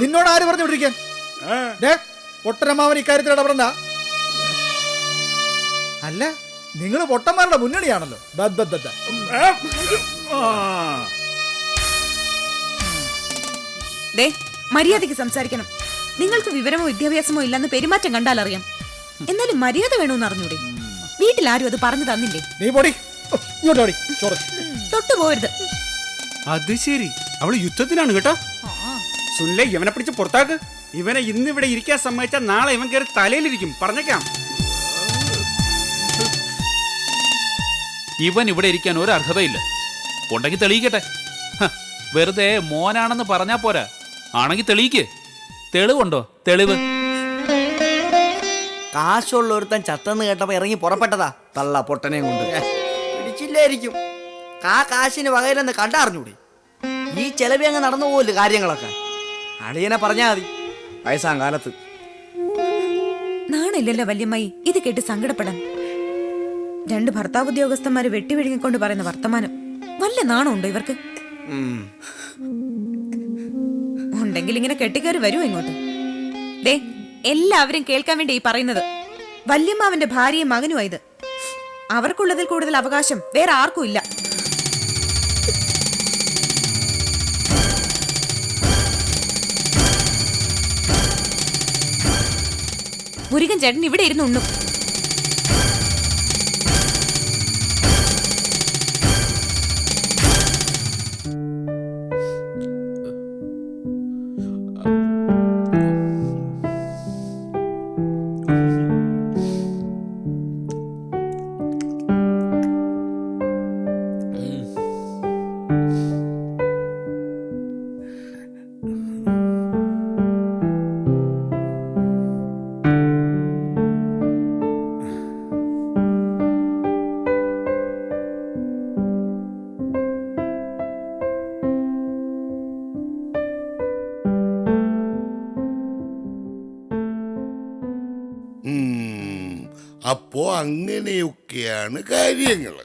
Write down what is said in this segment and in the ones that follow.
നിന്നോട് ആര് പറഞ്ഞു വിട്ടിരിക്കാൻ പൊട്ടരമാവൻ ഇക്കാര്യത്തിൽ ഇടപെടണ്ട അല്ല നിങ്ങൾ പൊട്ടന്മാരുടെ മുന്നണിയാണല്ലോ. ദാ, ദാ, ദാ, ദാ. മര്യാദയ്ക്ക് സംസാരിക്കണം. നിങ്ങൾക്ക് വിവരമോ വിദ്യാഭ്യാസമോ ഇല്ലെന്ന് പെരുമാറ്റം കണ്ടാൽ അറിയാം. എന്നാലും മര്യാദ വേണമെന്ന് അറിഞ്ഞൂടെ? വീട്ടിൽ ആരും അത് പറഞ്ഞു തന്നില്ലേ? നീ പൊടി. തൊട്ടു പോരുത് അത് ശരി. അവൾ യുദ്ധത്തിനാണ് കേട്ടോ. സുനിലെ ഇവനെ പിടിച്ച് പുറത്താക്ക്. ഇവനെ ഇന്ന് ഇവിടെ ഇരിക്കാൻ സമ്മതിച്ചാൽ നാളെ ഇവൻ കയറി തലയിലിരിക്കും. പറഞ്ഞേക്കാം. ഇവൻ ഇവിടെ ഇരിക്കാൻ ഒരു അർഹതയില്ല. ഉണ്ടെങ്കിൽ തെളിയിക്കട്ടെ. ഹ, വെറുതെ മോനാണെന്ന് പറഞ്ഞാ പോരാ. ആണെങ്കിൽ തെളിയിക്ക്. തെളിവുണ്ടോ? തെളിവ്. കാശുള്ള ഒരുത്തൻ ചത്തെന്ന് കേട്ടപ്പോ ഇറങ്ങി പുറപ്പെട്ടതാ. തള്ള പൊട്ടനെയും കൊണ്ട്. പിടിച്ചില്ലായിരിക്കും. കാ കാശിന് വകയിലെന്ന് കണ്ടറിഞ്ഞൂടി? ഈ ചെലവി അങ്ങ് നടന്നു പോകില്ല കാര്യങ്ങളൊക്കെ? അളിയനെ പറഞ്ഞാ മതി വയസ്സാം കാലത്ത്. നാണില്ലല്ലോ വല്യമ്മായി ഇത് കേട്ട് സങ്കടപ്പെടാൻ. രണ്ട് ഭർത്താവ് ഉദ്യോഗസ്ഥന്മാര് വെട്ടിവിഴുങ്ങിക്കൊണ്ട് പറയുന്ന വർത്തമാനം. വല്ല നാണമുണ്ടോ ഇവർക്ക്. ഉണ്ടെങ്കിൽ ഇങ്ങനെ കെട്ടിക്കയറി വരുമോ ഇങ്ങോട്ട്. ദേ എല്ലാവരും കേൾക്കാൻ വേണ്ടി ഈ പറയുന്നത്. വല്യമ്മാവന്റെ ഭാര്യയും മകനുമായത് അവർക്കുള്ളതിൽ കൂടുതൽ അവകാശം വേറെ ആർക്കും ഇല്ല. മുരുകൻ ചേട്ടൻ ഇവിടെ ഇരുന്നു ഉണ്ണും. അപ്പോ അങ്ങനെയൊക്കെയാണ് കാര്യങ്ങൾ.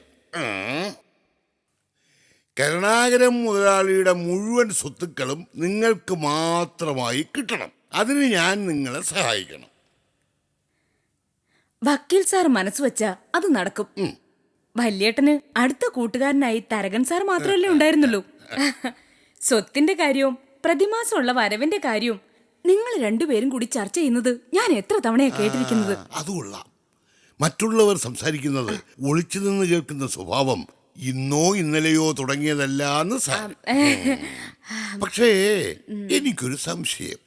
കരുണാകരം മുതലാളിയുടെ മുഴുവൻ സ്വത്തുക്കളും നിങ്ങൾക്ക് മാത്രമായി കിട്ടണം. അതിന് ഞാൻ നിങ്ങളെ സഹായിക്കണം. വക്കീൽ സാർ മനസ്സ് വെച്ചാ അത് നടക്കും. വല്യേട്ടന് അടുത്ത കൂട്ടുകാരനായി തരകൻ സാർ മാത്രമല്ലേ ഉണ്ടായിരുന്നുള്ളൂ. സ്വത്തിന്റെ കാര്യവും പ്രതിമാസമുള്ള വരവിന്റെ കാര്യവും നിങ്ങൾ രണ്ടുപേരും കൂടി ചർച്ച ചെയ്യുന്നത് ഞാൻ എത്ര തവണയാ കേട്ടിരിക്കുന്നത്? അത് കൊള്ളാം. മറ്റുള്ളവർ സംസാരിക്കുന്നത് ഒളിച്ചു നിന്ന് കേൾക്കുന്ന സ്വഭാവം ഇന്നോ ഇന്നലെയോ തുടങ്ങിയതല്ല എന്ന് സാർ പക്ഷേ എനിക്കൊരു സംശയം.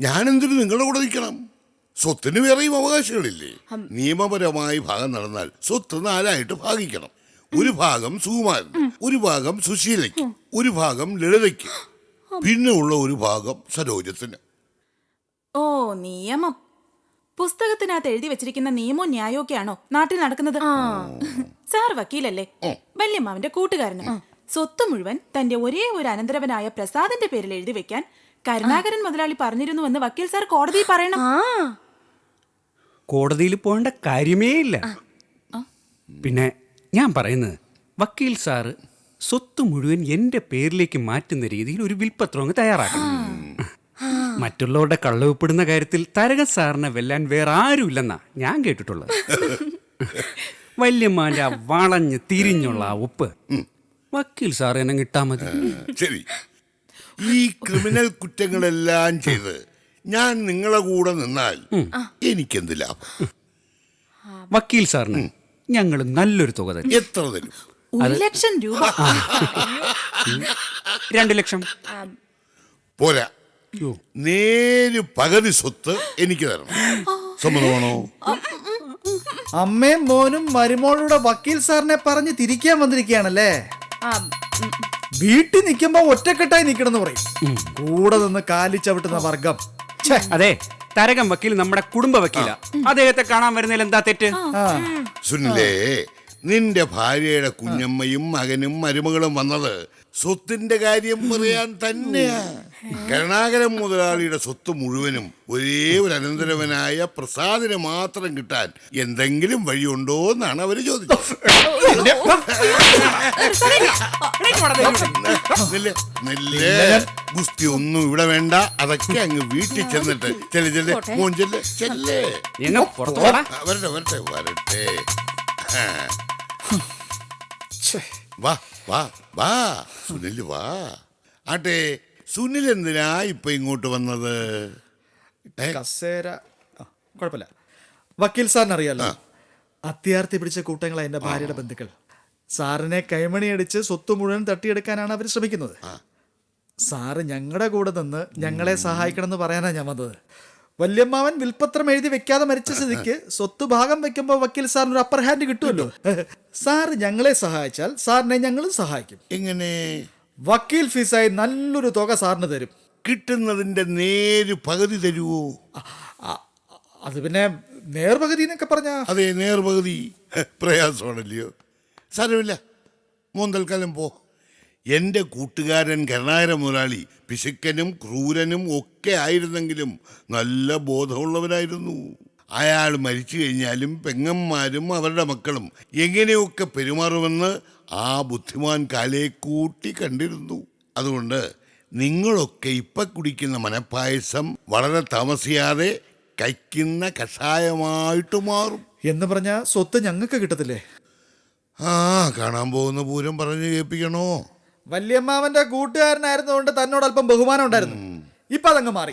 ഞാനെന്തിനു നിങ്ങളുടെ കൂടെ നിൽക്കണം? സ്വത്തിന് വേറെയും അവകാശങ്ങളില്ലേ? നിയമപരമായി ഭാഗം നടന്നാൽ സ്വത്ത് നാലായിട്ട് ഭാഗിക്കണം. ഒരു ഭാഗം സുകുമാരൻ ഒരു ഭാഗം സുശീലയ്ക്ക് ഒരു ഭാഗം ലളിതയ്ക്ക്. പിന്നെ ഉള്ള ഒരു ഭാഗം സരോജത്തിന്. ഓ നിയമം. പുസ്തകത്തിനകത്ത് എഴുതി വെച്ചിരിക്കുന്ന നിയമവും ന്യായമൊക്കെയാണോ നാട്ടിൽ നടക്കുന്നത്? സാർ വക്കീലല്ലേ? വല്യമ്മാവിന്റെ കൂട്ടുകാരന്. സ്വത്ത് മുഴുവൻ തന്റെ ഒരേ ഒരു അനന്തരവനായ പ്രസാദിന്റെ പേരിൽ എഴുതി വെക്കാൻ കരുണാകരൻ മുതലാളി പറഞ്ഞിരുന്നുവെന്ന് വക്കീൽ സാർ കോടതിയിൽ പറയണം. കോടതിയിൽ പോകേണ്ട കാര്യമേ ഇല്ല. പിന്നെ ഞാൻ പറയുന്നത് വക്കീൽ സാറ് സ്വത്ത് മുഴുവൻ എന്റെ പേരിലേക്ക് മാറ്റുന്ന രീതിയിൽ ഒരു വിൽപ്പത്രം അങ്ങ് തയ്യാറാക്കണം. മറ്റുള്ളവരുടെ കള്ളവപ്പെടുന്ന കാര്യത്തിൽ തരകൻ സാറിനെ വെല്ലാൻ വേറെ ആരുമില്ലെന്നാ ഞാൻ കേട്ടിട്ടുള്ളത്. വല്യമ്മാന്റെ ആ വളഞ്ഞ് തിരിഞ്ഞുള്ള ആ ഉപ്പ്. വക്കീൽ സാർ എന്നെ കിട്ടാ മതി. ശരി. ഈ ക്രിമിനൽ കുറ്റങ്ങളെല്ലാം ചെയ്ത് ഞാൻ നിങ്ങളെ കൂടെ നിന്നാൽ എനിക്കെന്ത് ലാഭം? വക്കീൽ സാറിന് ഞങ്ങൾ നല്ലൊരു തുക തരും. എത്ര തരും? ഒരു ലക്ഷം രൂപ. രണ്ട് ലക്ഷം. പോരാ. നേര് പകുതി സ്വത്ത് എനിക്ക് തരണം. സമ്മതമാണോ അമ്മയും മോനും മരുമോളുടെ വക്കീൽ സാറിനെ പറഞ്ഞ് തിരിക്കാൻ വന്നിരിക്കുകയാണല്ലേ? വീട്ടിൽ നിൽക്കുമ്പോ ഒറ്റക്കെട്ടായി നിൽക്കണമെന്ന് പറയും. കൂടെ നിന്ന് കാലി ചവിട്ടുന്ന വർഗം. അതെ തരകം വക്കീൽ നമ്മുടെ കുടുംബ വക്കീല. അദ്ദേഹത്തെ കാണാൻ വരുന്നതിൽ എന്താ തെറ്റ്? സുനിലേ നിന്റെ ഭാര്യയുടെ കുഞ്ഞമ്മയും മകനും മരുമകളും വന്നത് സ്വത്തിന്റെ കാര്യം പറയാൻ തന്നെയാ. കരുണാകരൻ മുതലാളിയുടെ സ്വത്ത് മുഴുവനും ഒരേ ഒരു അനന്തരവനായ പ്രസാദിന് മാത്രം കിട്ടാൻ എന്തെങ്കിലും വഴിയുണ്ടോ എന്നാണ് അവർ ചോദിച്ചത്. ഗുസ്തി ഒന്നും ഇവിടെ വേണ്ട. അതൊക്കെ അങ്ങ് വീട്ടിൽ ചെന്നിട്ട് ചെല്ലെ ചെല്ലെ. മോൻ ചെല്ലെ ചെല്ലേ. വരട്ടെ വരട്ടെ വരട്ടെ. വാ വാ വാ. സുനിൽ വാ. ആട്ടെ സുനിൽ എന്തിനാ ഇപ്പൊ ഇങ്ങോട്ട് വന്നത്? കസേര. ആ, കുഴപ്പമില്ല. വക്കീൽ സാറിന് അറിയാലോ? അത്യാർത്ഥി പിടിച്ച കൂട്ടങ്ങളാ എന്റെ ഭാര്യയുടെ ബന്ധുക്കൾ. സാറിനെ കൈമണി അടിച്ച് സ്വത്ത് മുഴുവൻ തട്ടിയെടുക്കാനാണ് അവർ ശ്രമിക്കുന്നത്. സാറ് ഞങ്ങളുടെ കൂടെ നിന്ന് ഞങ്ങളെ സഹായിക്കണം എന്ന് പറയാനാ ഞാൻ വന്നത്. വല്യമ്മാവൻ വിൽപത്രം എഴുതി വെക്കാതെ മരിച്ച സ്ഥിതിക്ക് സ്വത്ത് ഭാഗം വെക്കുമ്പോൾ വക്കീൽ സാറിന് ഒരു അപ്പർ ഹാൻഡ് കിട്ടുമല്ലോ സാറ് ഞങ്ങളെ സഹായിച്ചാൽ സാറിനെ ഞങ്ങളും സഹായിക്കും. എങ്ങനെ? വക്കീൽ ഫീസായി നല്ലൊരു തുക സാറിന് തരും. കിട്ടുന്നതിന്റെ നേര് പകുതി തരുവോ? അത് പിന്നെ നേർപകുതി എന്നൊക്കെ പറഞ്ഞ. അതെ നേർപകുതി. പ്രയാസമാണല്ലയോ? സാരമില്ല. മോൻ തൽക്കാലം പോ. എന്റെ കൂട്ടുകാരൻ കരുണാകര മുതലാളി പിശുക്കനും ക്രൂരനും ഒക്കെ ആയിരുന്നെങ്കിലും നല്ല ബോധമുള്ളവനായിരുന്നു. അയാൾ മരിച്ചു കഴിഞ്ഞാലും പെങ്ങന്മാരും അവരുടെ മക്കളും എങ്ങനെയൊക്കെ പെരുമാറുമെന്ന് ആ ബുദ്ധിമാൻ കാലെ കൂട്ടി കണ്ടിരുന്നു. അതുകൊണ്ട് നിങ്ങളൊക്കെ ഇപ്പൊ കുടിക്കുന്ന മനപ്പായസം വളരെ താമസിയാതെ കഴിക്കുന്ന കഷായമായിട്ട് മാറും. എന്ന് പറഞ്ഞ സ്വത്ത് ഞങ്ങൾക്ക് കിട്ടത്തില്ലേ? ആ കാണാൻ പോകുന്ന പൂരം പറഞ്ഞു കേൾപ്പിക്കണോ? വല്യമ്മാവന്റെ കൂട്ടുകാരനായിരുന്നതുകൊണ്ട് തന്നോട് അല്പം ബഹുമാനം ഉണ്ടായിരുന്നു. ഇപ്പൊ അതങ്ങ് മാറി.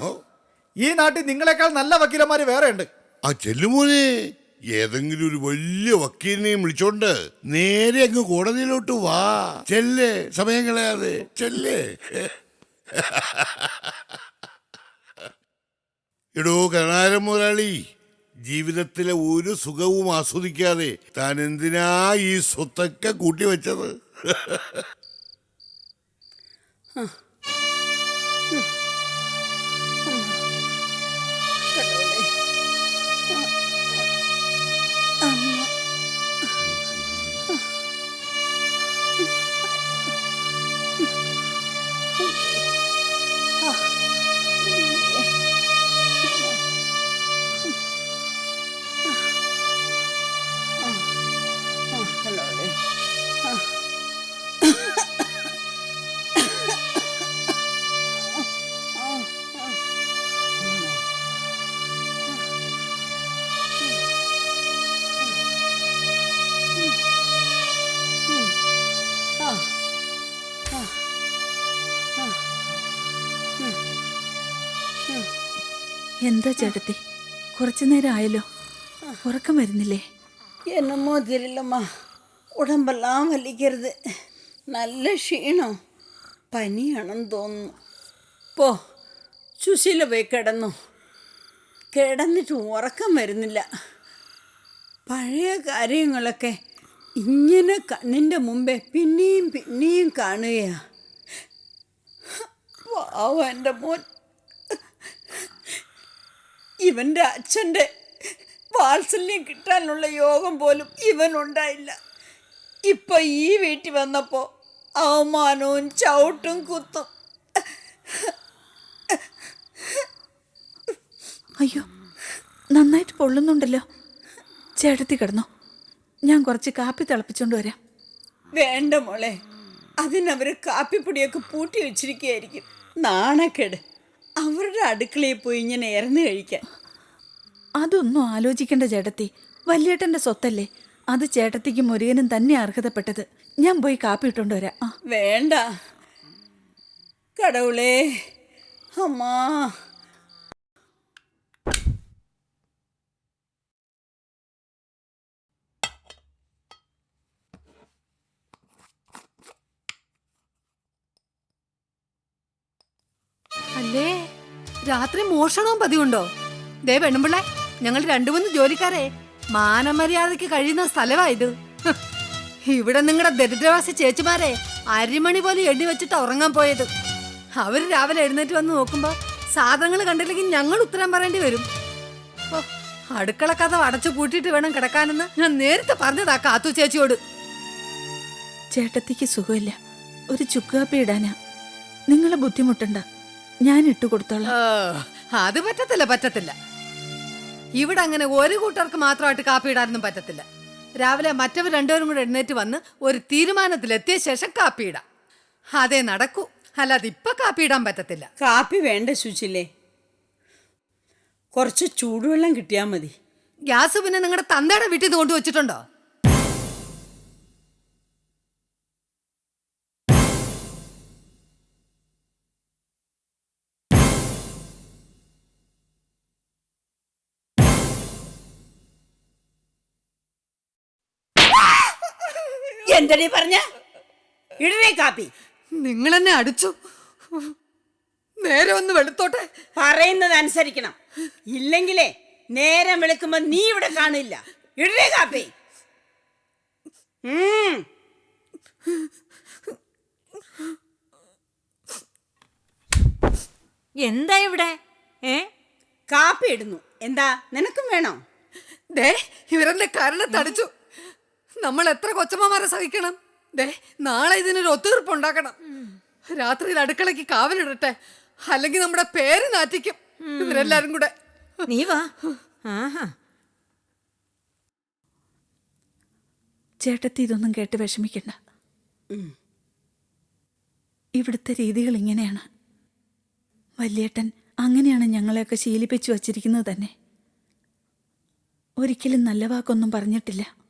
ഈ നാട്ടിൽ നിങ്ങളെക്കാൾ നല്ല വക്കീലന്മാര് വേറെ ഉണ്ട് ആ ചെല്ലുമോനെ. ഏതെങ്കിലും ഒരു വലിയ വക്കീലിനെയും വിളിച്ചോണ്ട് നേരെ അങ്ങ് കോടതിയിലോട്ട് വാ. ചെല്ലേ സമയം കളയാതെ. ചെല്ലേ. എടോ കരുണാകരൻ മുതലാളി ജീവിതത്തിലെ ഒരു സുഖവും ആസ്വദിക്കാതെ താൻ എന്തിനാ ഈ സ്വത്തൊക്കെ കൂട്ടിവെച്ചത് എന്താ ചേട്ടത്തി? കുറച്ചു നേരം ആയല്ലോ ഉറക്കം വരുന്നില്ലേ? എന്നമോ തിരില്ലമ്മ ഉടമ്പെല്ലാം വലിക്കരുത്. നല്ല ക്ഷീണോ. പനിയാണെന്ന് തോന്നുന്നു. പോ ചുശീല പോയി കിടന്നു. കിടന്നിട്ട് ഉറക്കം വരുന്നില്ല. പഴയ കാര്യങ്ങളൊക്കെ ഇങ്ങനെ കണ്ണിന്റെ മുമ്പേ പിന്നെയും പിന്നെയും കാണുകയാണ് പാവ എന്റെ മോൻ. ഇവന്റെ അച്ഛന്റെ വാത്സല്യം കിട്ടാനുള്ള യോഗം പോലും ഇവനുണ്ടായില്ല. ഇപ്പൊ ഈ വീട്ടിൽ വന്നപ്പോൾ അവമാനവും ചവിട്ടും കുത്തും. അയ്യോ നന്നായിട്ട് പൊള്ളുന്നുണ്ടല്ലോ. ചേട്ടത്തി കിടന്നോ. ഞാൻ കുറച്ച് കാപ്പി തിളപ്പിച്ചോണ്ട് വരാം. വേണ്ട മോളെ അതിനവർ കാപ്പിപ്പൊടിയൊക്കെ പൂട്ടി വെച്ചിരിക്കുകയായിരിക്കും. നാണക്കേട്. അവരുടെ അടുക്കളയിൽ പോയി ഇങ്ങനെ ഇറന്നു കഴിക്കാൻ. അതൊന്നും ആലോചിക്കേണ്ട ചേട്ടത്തി. വല്യേട്ടന്റെ സ്വത്തല്ലേ? അത് ചേട്ടത്തിക്കും മുരുകനും തന്നെ അർഹതപ്പെട്ടത്. ഞാൻ പോയി കാപ്പി ഇട്ടുകൊണ്ട് വരാം. വേണ്ട. കടവുളേ അമ്മാ. അല്ലേ? രാത്രി മോഷണവും പതിവുണ്ടോ? ദേ പെണ്ണുമ്പിള്ള ഞങ്ങൾ രണ്ടു മൂന്ന് ജോലിക്കാരെ മാനമര്യാദയ്ക്ക് കഴിയുന്ന സ്ഥലമായത്. ഇവിടെ നിങ്ങളുടെ ദരിദ്രവാസി ചേച്ചിമാരെ അരിമണി പോലെ എണ്ണി വെച്ചിട്ട് ഉറങ്ങാൻ പോയത്. അവർ രാവിലെ എഴുന്നേറ്റ് വന്ന് നോക്കുമ്പോ സാധനങ്ങൾ കണ്ടില്ലെങ്കിൽ ഞങ്ങൾ ഉത്തരം പറയേണ്ടി വരും. അടുക്കള കഥ അടച്ചു പൂട്ടിയിട്ട് വേണം കിടക്കാനെന്ന് ഞാൻ നേരത്തെ പറഞ്ഞതാ കാത്തു ചേച്ചിയോട്. ചേട്ടത്തിക്ക് സുഖമില്ല. ഒരു ചുക്കാപ്പി ഇടാനാ. നിങ്ങളെ ബുദ്ധിമുട്ടണ്ട. ഞാൻ ഇട്ടു കൊടുത്തോളാം. ആ, അത് പറ്റത്തില്ല പറ്റത്തില്ല. ഇവിടെ അങ്ങനെ ഒരു കൂട്ടർക്ക് മാത്രമായിട്ട് കാപ്പി ഇടാനൊന്നും പറ്റത്തില്ല. രാവിലെ മറ്റവർ രണ്ടുപേരും കൂടെ എഴുന്നേറ്റ് വന്ന് ഒരു തീരുമാനത്തിലെത്തിയ ശേഷം കാപ്പി ഇടാം. അതേ നടക്കൂ. അല്ലാതെ ഇപ്പൊ കാപ്പി ഇടാൻ പറ്റത്തില്ല. കാപ്പി വേണ്ട ശുചില്ലേ കുറച്ച് ചൂടുവെള്ളം കിട്ടിയാൽ മതി. ഗ്യാസ് പിന്നെ നിങ്ങളുടെ തന്തയുടെ വീട്ടിൽ നിന്ന് കൊണ്ടുവച്ചിട്ടുണ്ടോ? എന്തടി പറഞ്ഞ? ഇടണേ കാപ്പി. നിങ്ങൾ എന്നെ അടിച്ചു. നേരെ ഒന്ന് വെളുത്തോട്ടെ. പറയുന്നത് അനുസരിക്കണം ഇല്ലെങ്കിലേ നേരം വെളുക്കുമ്പോ നീ ഇവിടെ കാണില്ല. ഇടണേ കാപ്പി. എന്താ ഇവിടെ? ഏ? കാപ്പി ഇടുന്നു. എന്താ? നിനക്കും വേണോ? ദേ ഇവരെന്നെ കരണത്തടിച്ചു നമ്മൾ എത്ര കൊച്ചമ്മമാരെ സഹിക്കണം? ദേ നാളെ ഇതിനൊരു ഒത്തുതീർപ്പ് ഉണ്ടാക്കണം രാത്രിയിൽ അടുക്കളയ്ക്ക് കാവലിടട്ടെ. അല്ലെങ്കിൽ നമ്മുടെ പേര് നാറ്റിക്കും. ഇവരെല്ലാരും കൂടെ. നീ വാ. ചേട്ടത്തി ഇതൊന്നും കേട്ട് വിഷമിക്കണ്ട. ഇവിടുത്തെ രീതികൾ ഇങ്ങനെയാണ്. വല്യേട്ടൻ അങ്ങനെയാണ് ഞങ്ങളെയൊക്കെ ശീലിപ്പിച്ചു വച്ചിരിക്കുന്നത് തന്നെ. ഒരിക്കലും നല്ല വാക്കൊന്നും പറഞ്ഞിട്ടില്ല.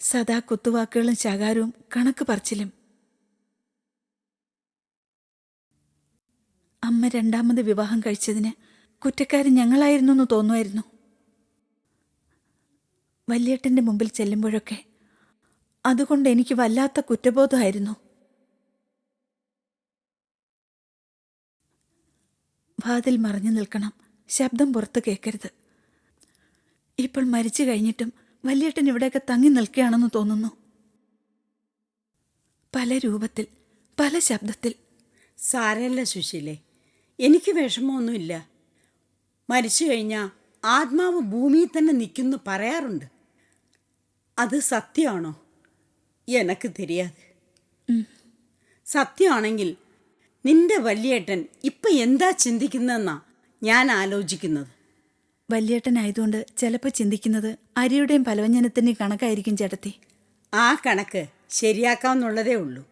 സദാ കുത്തുവാക്കുകളും ശകാരവും കണക്ക് പറച്ചിലും. അമ്മ രണ്ടാമത് വിവാഹം കഴിച്ചതിന് കുറ്റക്കാരൻ ഞങ്ങളായിരുന്നു എന്ന് തോന്നുമായിരുന്നു. വല്യേട്ടന്റെ മുമ്പിൽ ചെല്ലുമ്പോഴൊക്കെ അതുകൊണ്ട് എനിക്ക് വല്ലാത്ത കുറ്റബോധമായിരുന്നു. വാതിൽ മറിഞ്ഞു നിൽക്കണം ശബ്ദം പുറത്ത് കേൾക്കരുത്. ഇപ്പോൾ മരിച്ചു കഴിഞ്ഞിട്ടും വല്യേട്ടൻ ഇവിടെയൊക്കെ തങ്ങി നിൽക്കുകയാണെന്ന് തോന്നുന്നു. പല രൂപത്തിൽ പല ശബ്ദത്തിൽ. സാരല്ല സുശീലേ എനിക്ക് വിഷമമൊന്നുമില്ല. മരിച്ചു കഴിഞ്ഞാൽ ആത്മാവ് ഭൂമിയിൽ തന്നെ നിൽക്കുന്ന പറയാറുണ്ട്. അത് സത്യമാണോ? എനക്ക് തിരിയാതെ. സത്യമാണെങ്കിൽ നിന്റെ വല്യേട്ടൻ ഇപ്പം എന്താ ചിന്തിക്കുന്നതെന്നാ ഞാൻ ആലോചിക്കുന്നത്. വല്യേട്ടനായതുകൊണ്ട് ചിലപ്പോൾ ചിന്തിക്കുന്നത് അരിയുടെയും പലവ്യഞ്ജനത്തിന്റെയും കണക്കായിരിക്കും ചേട്ടത്തി. ആ കണക്ക് ശരിയാക്കാമെന്നുള്ളതേ ഉള്ളൂ.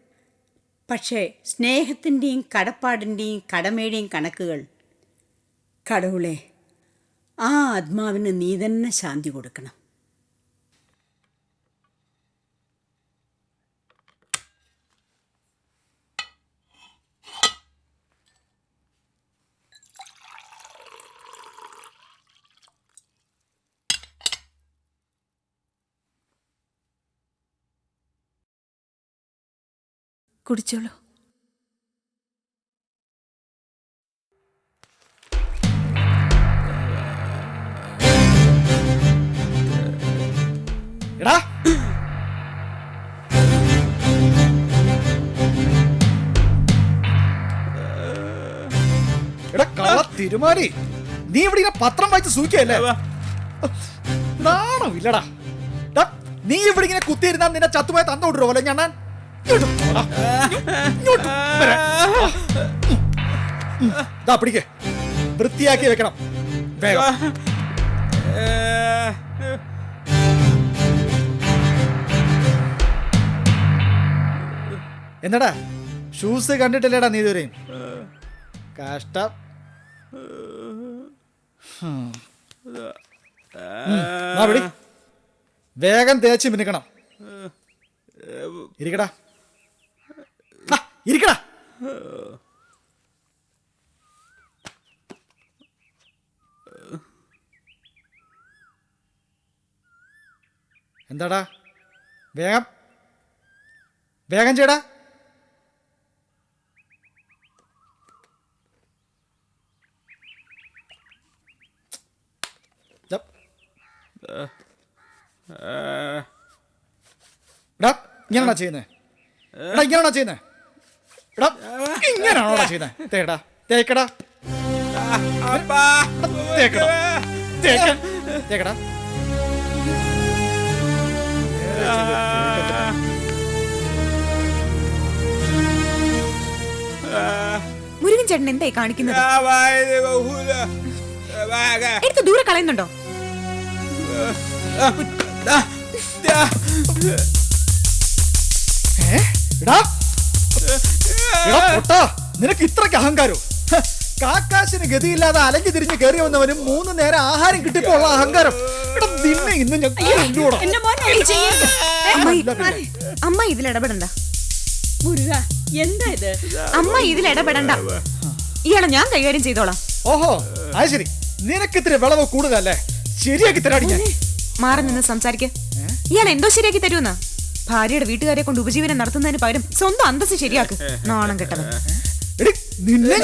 പക്ഷേ സ്നേഹത്തിന്റെയും കടപ്പാടിന്റെയും കടമയുടെയും കണക്കുകൾ. കടവുളെ ആ ആത്മാവിന് നീ തന്നെ ശാന്തി കൊടുക്കണം. കുടിച്ചോളൂ. എടാ. എടാ കള തിരുമാനി നീ ഇവിടെ ഇങ്ങനെ പത്രം വായിച്ച് സൂക്കിയല്ലേ നാണോ ഇല്ലടാ നീ ഇവിടെ ഇങ്ങനെ കുത്തിയിരുന്നാ നിന്നെ ചത്തുപോയ തന്ന അല്ലെ ഞാൻ. ദാ പിടിക്ക്. വൃത്തിയാക്കി വെക്കണം. വേഗം. എന്നടാ? ഷൂസ് കണ്ടിട്ടില്ലേടാ നീ ഇതുവരെയും? കഷ്ടം. വേഗം തേച്ച് മിനുക്കണം. ഇരിക്കടാ. ഇരിക്കടാ. എന്താടാ? വേഗം. വേഗം. എടാ ഇങ്ങനെയാണോ എടാ ഇങ്ങനെയാണോ ചെയ്യുന്നത് എടാ ഇങ്ങനെയാണോടാ ചെയ്യുന്നത് തേടാ തേക്കടാ. തേക്കടാ തേക്ക തേക്കടാ. മുരുകൻ ചേട്ടൻ എന്തായി കാണിക്കുന്നത്? എടുത്ത് ദൂരെ കളയുന്നുണ്ടോ? ഏ? എടാ. എടാ പൊട്ടാ, നിനക്ക് ഇത്രക്ക് അഹങ്കാരോ? ഹ, കാക്കാശിന് ഗതിയില്ലാതെ അലഞ്ഞു തിരിഞ്ഞ് കയറി വന്നവനും മൂന്ന് നേരം ആഹാരം കിട്ടിയപ്പോ ഉള്ള അഹങ്കാരം. എടാ നിന്നെ ഇന്ന് ഞാൻ കൊല്ലൂടാ. എന്റെ മോനെ നീ ചെയ്യരുത്. ഏ, അമ്മ ഇതിൽ ഇടപെടണ്ട. മുരുക എന്താ ഇത്? അമ്മ ഇതിൽ ഇടപെടണ്ട. ഇയാളെ ഞാൻ കൈകാര്യം ചെയ്തോളാം. ഓഹോ അത് ശരി. നിനക്ക് ഇത്തിരി വിളവ് കൂടുതലല്ലേ? ശരിയാക്കി തരാടി ഞാൻ. മാറി നിന്ന് സംസാരിക്ക. ഇയാൾ എന്തോ ശരിയാക്കി തരുമെന്നാ? ഭാര്യയുടെ വീട്ടുകാരെ കൊണ്ട് ഉപജീവനം നടത്തുന്നതിന് പകരം സ്വന്തം അന്തസ് ശരിയാക്ക്. നാണം കെട്ടവൻ.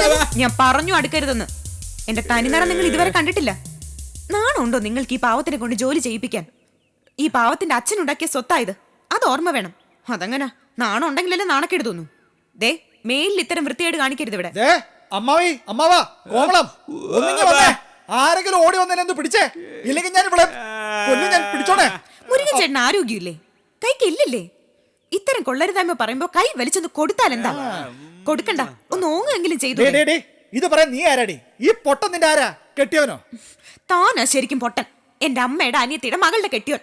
ഞാൻ ഞാൻ പറഞ്ഞു അടുക്കരുതെന്ന്. എന്റെ തനിനിറ നിങ്ങൾ ഇതുവരെ കണ്ടിട്ടില്ല. നാണമുണ്ടോ നിങ്ങൾക്ക് ഈ പാവത്തിനെ കൊണ്ട് ജോലി ചെയ്യിപ്പിക്കാൻ? ഈ പാവത്തിന്റെ അച്ഛൻ ഉണ്ടാക്കിയ സ്വത്തായത് അത് ഓർമ്മ വേണം. അതങ്ങനെ നാണം ഉണ്ടെങ്കിലല്ലേ നാണക്കേട് തോന്നു. ദേ മേലിൽ ഇത്തരം വൃത്തിയായിട്ട് കാണിക്കരുത് ഇവിടെ. അമ്മാവി അമ്മാവാ കോമളം ആരെങ്കിലും ഓടി വന്നതിനെ പിടിച്ചേ. ഇല്ലെങ്കിൽ ഞാൻ ഇവിടെ ഞാൻ പിടിച്ചോണേ മുരുകൻ ചേട്ടൻ ആരോഗ്യമില്ലേ? കൈക്ക് ഇല്ലില്ലേ ഇത്തരം കൊള്ളരുതായ്മ പറയുമ്പോ കൈ വലിച്ചൊന്ന് കൊടുത്താൽ എന്താ? കൊടുക്കണ്ട. ഒന്ന് ഓങ്ങെങ്കിലും ചെയ്തു ഡേ, ഡേ, ഡേ, ഇത് പറയാൻ നീ ആരാടി? ഈ പൊട്ടൻ നിന്റെ ആരാ? കെട്ടിയവനോ? താനാ ശരിക്കും പൊട്ടൻ. എന്റെ അമ്മയുടെ അനിയത്തിയുടെ മകളുടെ കെട്ടിയോൻ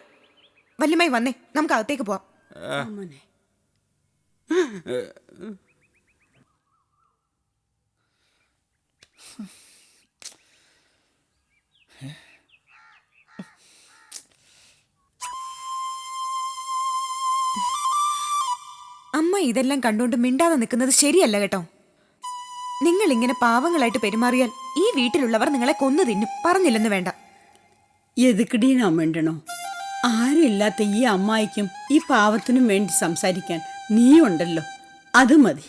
വല്യമായി വന്നേ നമുക്ക് അകത്തേക്ക് പോവാം. ഇതെല്ലാം കണ്ടുകൊണ്ട് മിണ്ടാതെ നിൽക്കുന്നത് ശരിയല്ല കേട്ടോ. നിങ്ങൾ ഇങ്ങനെ പാവങ്ങളായിട്ട് പെരുമാറിയാൽ ഈ വീട്ടിലുള്ളവർ നിങ്ങളെ കൊന്നു തിന്നും. പറഞ്ഞില്ലെന്ന് വേണ്ട. എതുക്കടി നാം വേണ്ടണോ ആരുമില്ലാത്ത ഈ അമ്മായിക്കും ഈ പാവത്തിനും വേണ്ടി സംസാരിക്കാൻ നീ ഉണ്ടല്ലോ അത് മതി.